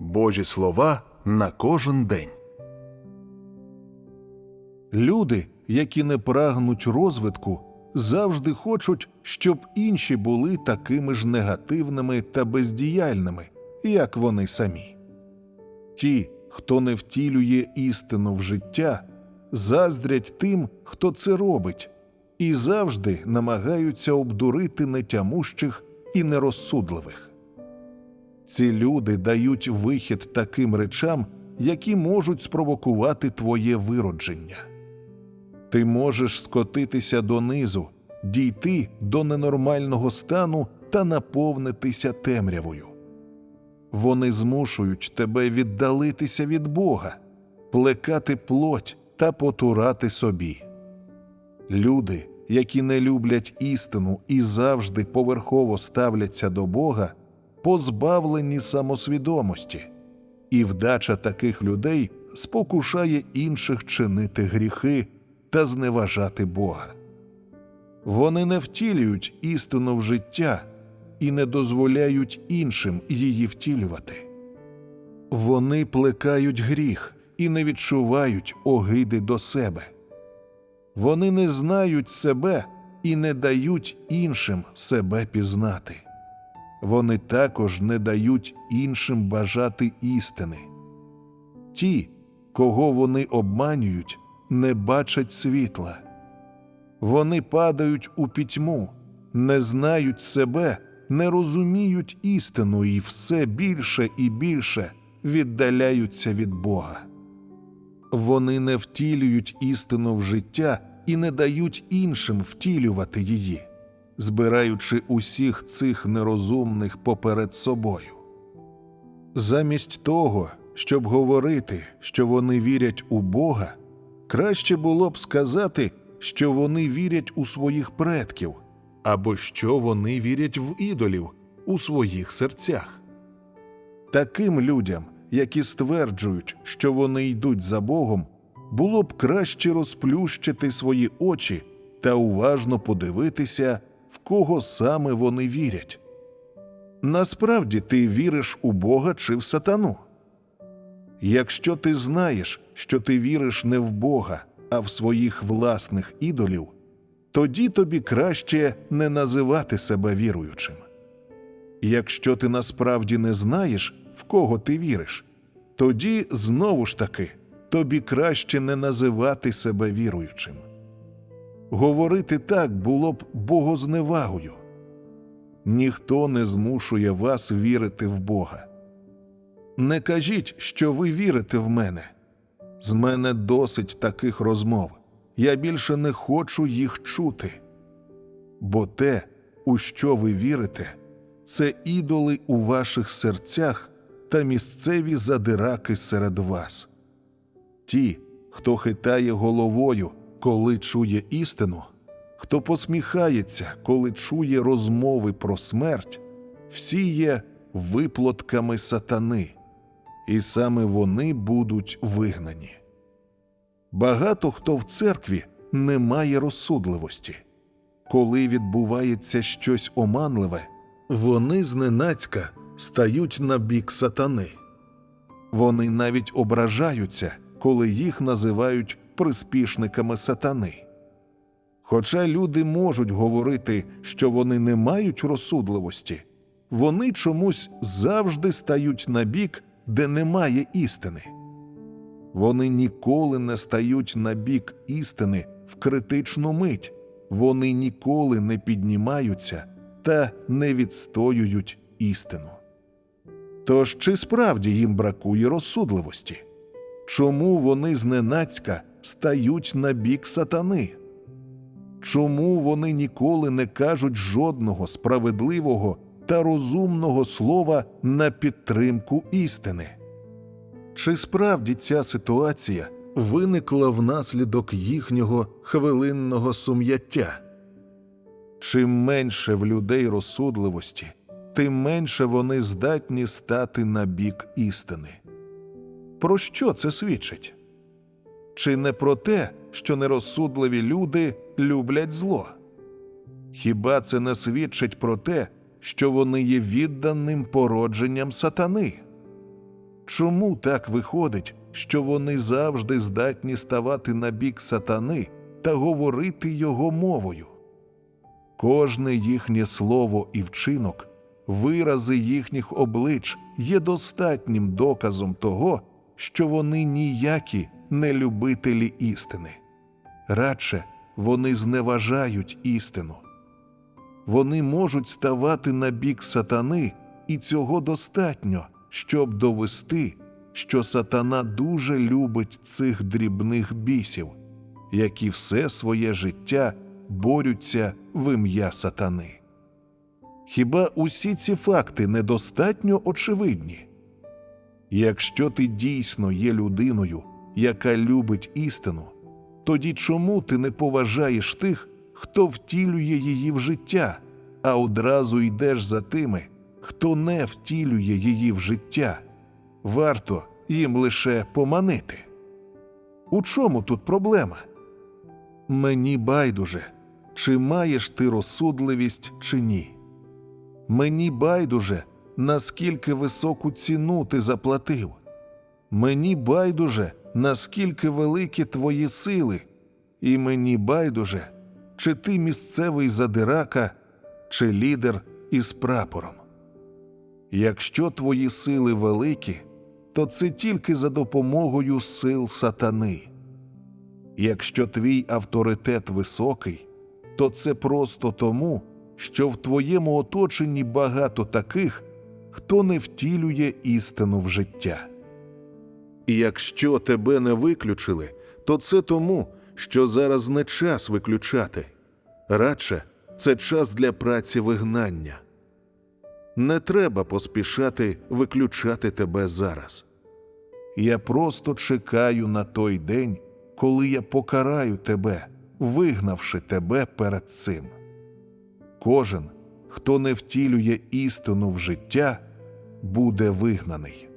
Божі слова на кожен день. Люди, які не прагнуть розвитку, завжди хочуть, щоб інші були такими ж негативними та бездіяльними, як вони самі. Ті, хто не втілює істину в життя, заздрять тим, хто це робить, і завжди намагаються обдурити нетямущих і нерозсудливих. Ці люди дають вихід таким речам, які можуть спровокувати твоє виродження. Ти можеш скотитися донизу, дійти до ненормального стану та наповнитися темрявою. Вони змушують тебе віддалитися від Бога, плекати плоть та потурати собі. Люди, які не люблять істину і завжди поверхово ставляться до Бога, позбавлені самосвідомості, і вдача таких людей спокушає інших чинити гріхи та зневажати Бога. Вони не втілюють істину в життя і не дозволяють іншим її втілювати. Вони плекають гріх і не відчувають огиди до себе. Вони не знають себе і не дають іншим себе пізнати. Вони також не дають іншим бажати істини. Ті, кого вони обманюють, не бачать світла. Вони падають у пітьму, не знають себе, не розуміють істину і все більше і більше віддаляються від Бога. Вони не втілюють істину в життя і не дають іншим втілювати її, збираючи усіх цих нерозумних поперед собою. Замість того, щоб говорити, що вони вірять у Бога, краще було б сказати, що вони вірять у своїх предків, або що вони вірять в ідолів у своїх серцях. Таким людям, які стверджують, що вони йдуть за Богом, було б краще розплющити свої очі та уважно подивитися, в кого саме вони вірять. Насправді ти віриш у Бога чи в сатану? Якщо ти знаєш, що ти віриш не в Бога, а в своїх власних ідолів, тоді тобі краще не називати себе віруючим. Якщо ти насправді не знаєш, в кого ти віриш, тоді знову ж таки тобі краще не називати себе віруючим. Говорити так було б богозневагою. Ніхто не змушує вас вірити в Бога. Не кажіть, що ви вірите в мене. З мене досить таких розмов. Я більше не хочу їх чути. Бо те, у що ви вірите, це ідоли у ваших серцях та місцеві задираки серед вас. Ті, хто хитає головою, коли чує істину, хто посміхається, коли чує розмови про смерть, всі є виплотками сатани, і саме вони будуть вигнані. Багато хто в церкві не має розсудливості. Коли відбувається щось оманливе, вони зненацька стають на бік сатани. Вони навіть ображаються, коли їх називають приспішниками сатани. Хоча люди можуть говорити, що вони не мають розсудливості, вони чомусь завжди стають на бік, де немає істини. Вони ніколи не стають на бік істини в критичну мить, вони ніколи не піднімаються та не відстоюють істину. Тож чи справді їм бракує розсудливості? Чому вони зненацька стають на бік сатани? Чому вони ніколи не кажуть жодного справедливого та розумного слова на підтримку істини? Чи справді ця ситуація виникла внаслідок їхнього хвилинного сум'яття? Чим менше в людей розсудливості, тим менше вони здатні стати на бік істини. Про що це свідчить? Чи не про те, що нерозсудливі люди люблять зло? Хіба це не свідчить про те, що вони є відданим породженням сатани? Чому так виходить, що вони завжди здатні ставати на бік сатани та говорити його мовою? Кожне їхнє слово і вчинок, вирази їхніх облич є достатнім доказом того, що вони ніякі не любителі істини. Радше вони зневажають істину. Вони можуть ставати на бік сатани, і цього достатньо, щоб довести, що сатана дуже любить цих дрібних бісів, які все своє життя борються в ім'я сатани. Хіба усі ці факти недостатньо очевидні? Якщо ти дійсно є людиною, яка любить істину, тоді чому ти не поважаєш тих, хто втілює її в життя, а одразу йдеш за тими, хто не втілює її в життя? Варто їм лише поманити. У чому тут проблема? Мені байдуже, чи маєш ти розсудливість чи ні. Мені байдуже, наскільки високу ціну ти заплатив. Мені байдуже, наскільки великі твої сили, і мені байдуже, чи ти місцевий задирака, чи лідер із прапором. Якщо твої сили великі, то це тільки за допомогою сил сатани. Якщо твій авторитет високий, то це просто тому, що в твоєму оточенні багато таких, хто не втілює істину в життя. І якщо тебе не виключили, то це тому, що зараз не час виключати. Радше це час для праці вигнання. Не треба поспішати виключати тебе зараз. Я просто чекаю на той день, коли я покараю тебе, вигнавши тебе перед цим. Кожен, хто не втілює істину в життя, буде вигнаний.